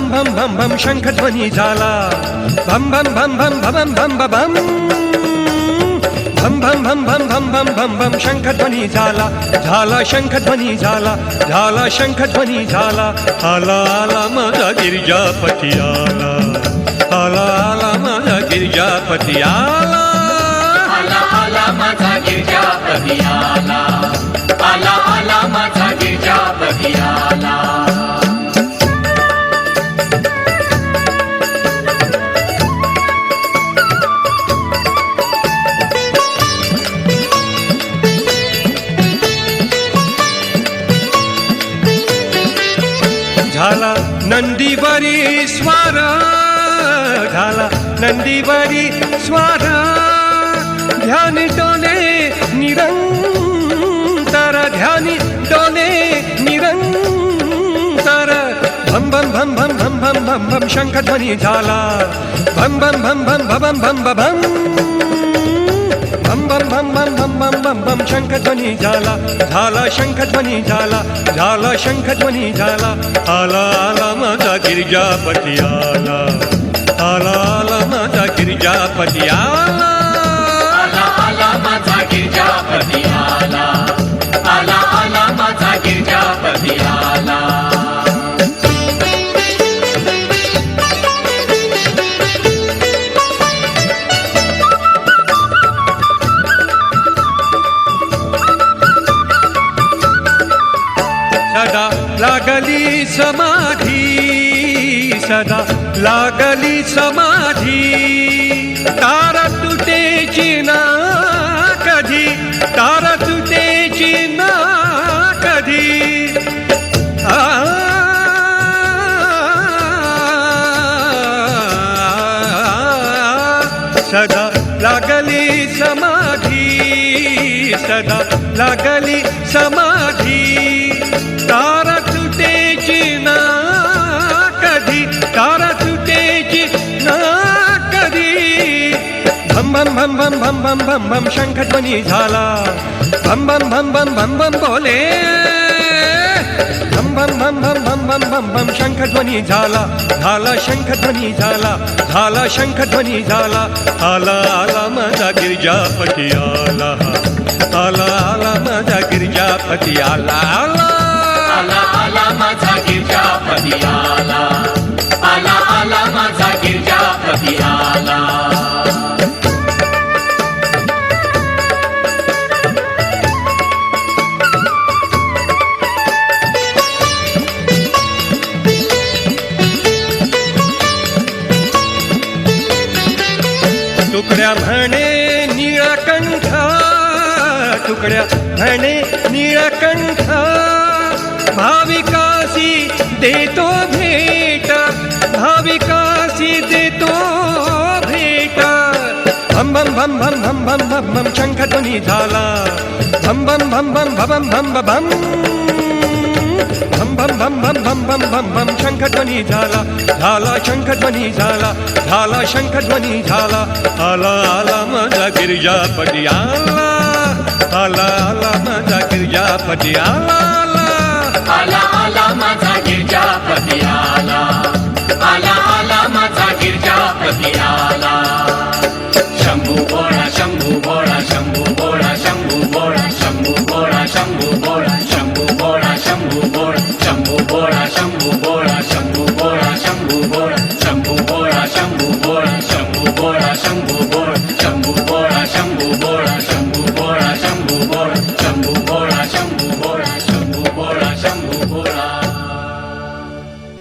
भम शंखध्वनी झाला भम भम भम भम भम भम भम भम भम भम भम भम भम भम भम शंखध्वनी झाला झाला शंखध्वनी झाला झाला शंखध्वनी झाला आला आला माझा गिरिजापती आला आला आला माझा गिरिजापती आला आला आला माझा गिरजापती आला नंदीवरी स्वार झाला नंदीवरी स्वार ध्यान डोले निरंतर ध्यानी डोले निरंतर भम भम भम भम भम भम भम भम शंखध्वनी झाला भम भम भम भम भम भम भम भम भम शंखध्वनी झाला झाला शंखध्वनी झाला झाला शंखध्वनी झाला आला आला माझा गिरिजापती आला. आला आला माझा गिरिजापती आला. लागली समाधी सदा लागली समाधी. तारा तुटेची ना कधी तारा तुटेची ना कधी. आ सदा लागली समाधी सदा लागली समाधी. तारा भम भम भम भम भम भम भम शंखध्वनी झाला भम भम भम भम भम भम बोले भम भम भम भम भम भम भम भम शंखध्वनी झाला झाला शंखध्वनी झाला झाला शंखध्वनी झाला आला आला माझा गिरिजापती आला आला आला माझा गिरिजापती आला आला आला आला माझा गिरजापती आला आला आला माझा गिरजापती आला म्हणे निळकंठ तुकड्या म्हणे निळकंठ भाविकासी देतो भेट भाविकासी देतो भेट भम भम भम भम भम भम भम भम शंखध्वनी झाला भम भम भम भम भम भम भम धम भम भम भम भम भम भम भम शंखध्वनी झाला झाला शंखध्वनी झाला झाला शंखध्वनी झाला। आला आला माझा गिरिजापटी आला आला आला माझा गिरिजापटी आला आला। आला माझा गिरिजापटी आला। शंभू भोळा